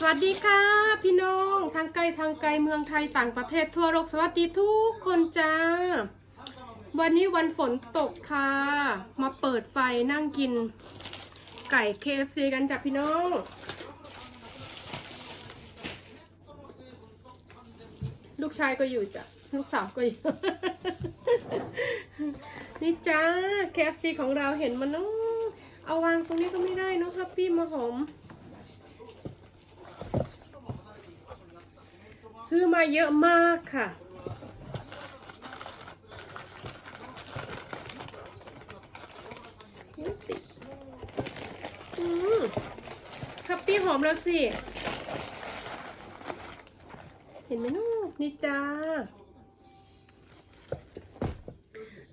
สวัสดีค่ะ พี่น้องทางไกลทางไกลเมืองไทยต่างประเทศทั่วโลกสวัสดีทุกคนจ้า วันนี้วันฝนตกค่ะ มาเปิดไฟนั่งกิน ไก่ KFC กันจ้ะพี่น้อง ลูกชายก็อยู่จ้ะลูกสาวก็อยู่ นี่จ้า KFC ของเราเห็นมันเนาะเอาวางตรงนี้ก็ไม่ได้เนะครับพี่มาหอม ซื้อมาเยอะมากค่ะอืมคัปปี้หอมแล้วสิ เห็นไหมนูกนี่จ้า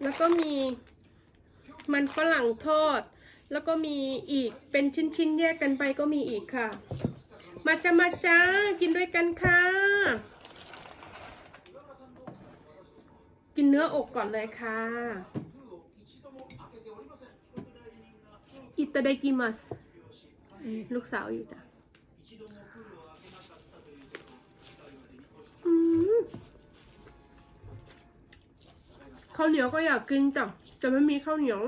แล้วก็มีมันฝรั่งทอด แล้วก็มีอีกเป็นชิ้นๆ แยกกันไปก็มีอีกค่ะ มาจ้ามาจ้า กินด้วยกันค่ะ กินเนื้ออกก่อนเลยค่ะ อิตาไดกิมัส ลูกสาวอยู่จ้ะข้าวเหนียวก็อยากกินจ้ะแต่ไม่มีข้าวเหนียว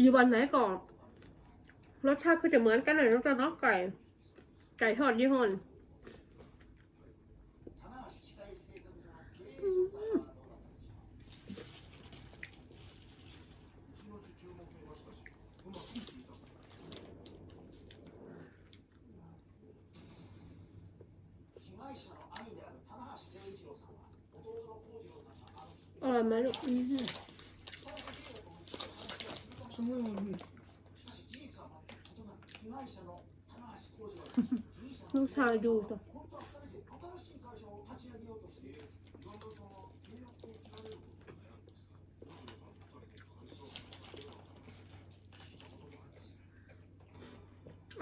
อยู่วันไหนก่อนรสชาติคือจะเหมือนกันเลยนอกจากเนอกไก่ ไก่ทอดยี่ห้อนอร่อยไหมลูก ลูกชายดูจ้ะ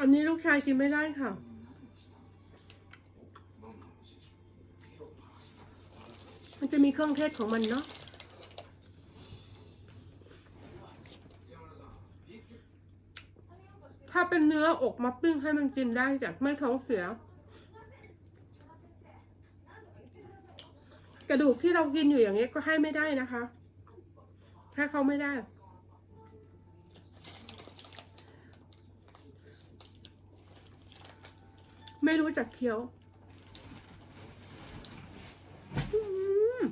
อันนี้ลูกชายกินไม่ได้ค่ะ มันจะมีเครื่องเทศของมันเนาะ ถ้าเป็นเนื้ออกมาปิ้งให้มันกินได้แต่ไม่ท้องเสีย กระดูกที่เรากินอยู่อย่างนี้ยก็ให้ไม่ได้นะคะให้เขาไม่ได้ไม่รู้จักเคี้ยวอืม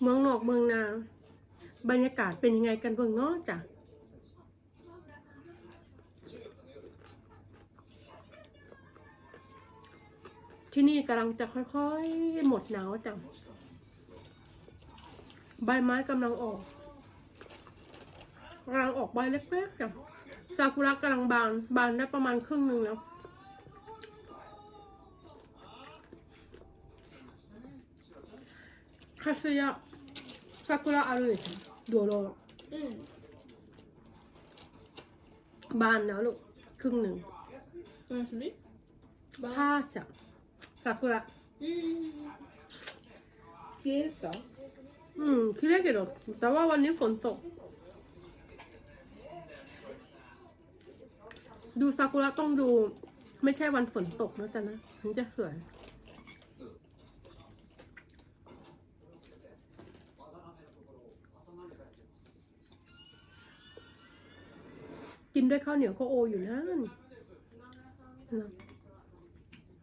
เมืองนอกเมืองนา บรรยากาศเป็นยังไงกันเบื้องนอกจ้ะที่นี่กำลังจะค่อยๆ หมดหนาวจ้ะใบไม้กำลังออกกำลังออกใบเล็กๆจ้ะซากุระกำลังบาน บานได้ประมาณครึ่งหนึ่งแล้ว คาซึย ะซากุระあるでしょดูโล うんบานแล้วลูก ครึ่งหนึ่ง おやすみ ผ้าจ้ะซากุระ うん消えた อืมคิดได้けどแต่ว่าวันนี้ฝนตก ดูซากุระต้องดู ไม่ใช่วันฝนตกนะจ๊ะนะถึงจะสวย กินด้วยข้าวเหนียวก็โออยู่นะนะ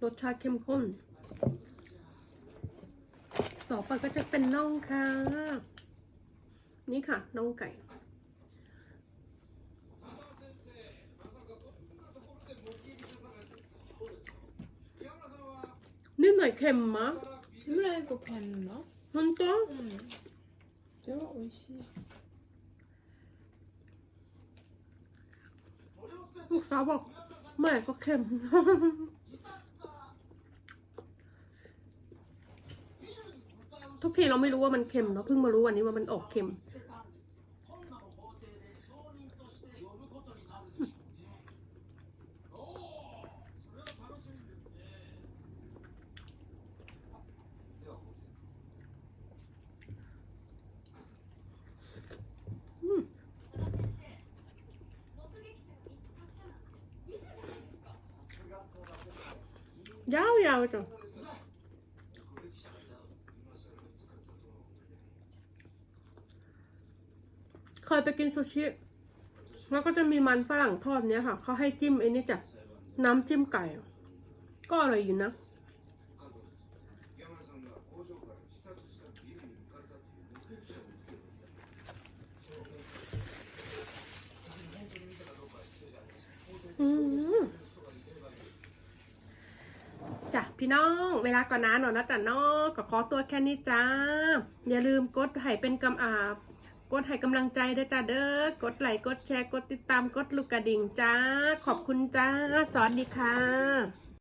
รสชาติเข้มข้น ต่อไปก็จะเป็นน่องค่ะ นี่ค่ะน่องไก่ นิดหน่อยเค็มมะ フライとカンナ ฮอนต้ うんじゃあ美味しい ลูกสาวบอกไม่ก็เค็ม ทุกทีเราไม่รู้ว่ามันเค็มเราเพิ่งมารู้วันนี้ว่ามันออกเค็ม ยาวยาวจังเคยไปกินซูชิ แล้วก็จะมีมันฝรั่งทอดเนี้ยค่ะ เขาให้จิ้มไอ้นี่จ้ะน้ำจิ้มไก่ ก็อร่อยอยู่นะ อืมจ้ะ พี่น้องเวลาก่อนนะหนอนนะจ๊ะน้องก็ขอตัวแค่นี้จ้า อย่าลืมกดให้เป็นกำอาบกดให้กำลังใจด้วยจ้าเด้อกดไลค์กดแชร์กดติดตามกดลูกกระดิ่งจ้า ขอบคุณจ้า สวัสดีค่ะ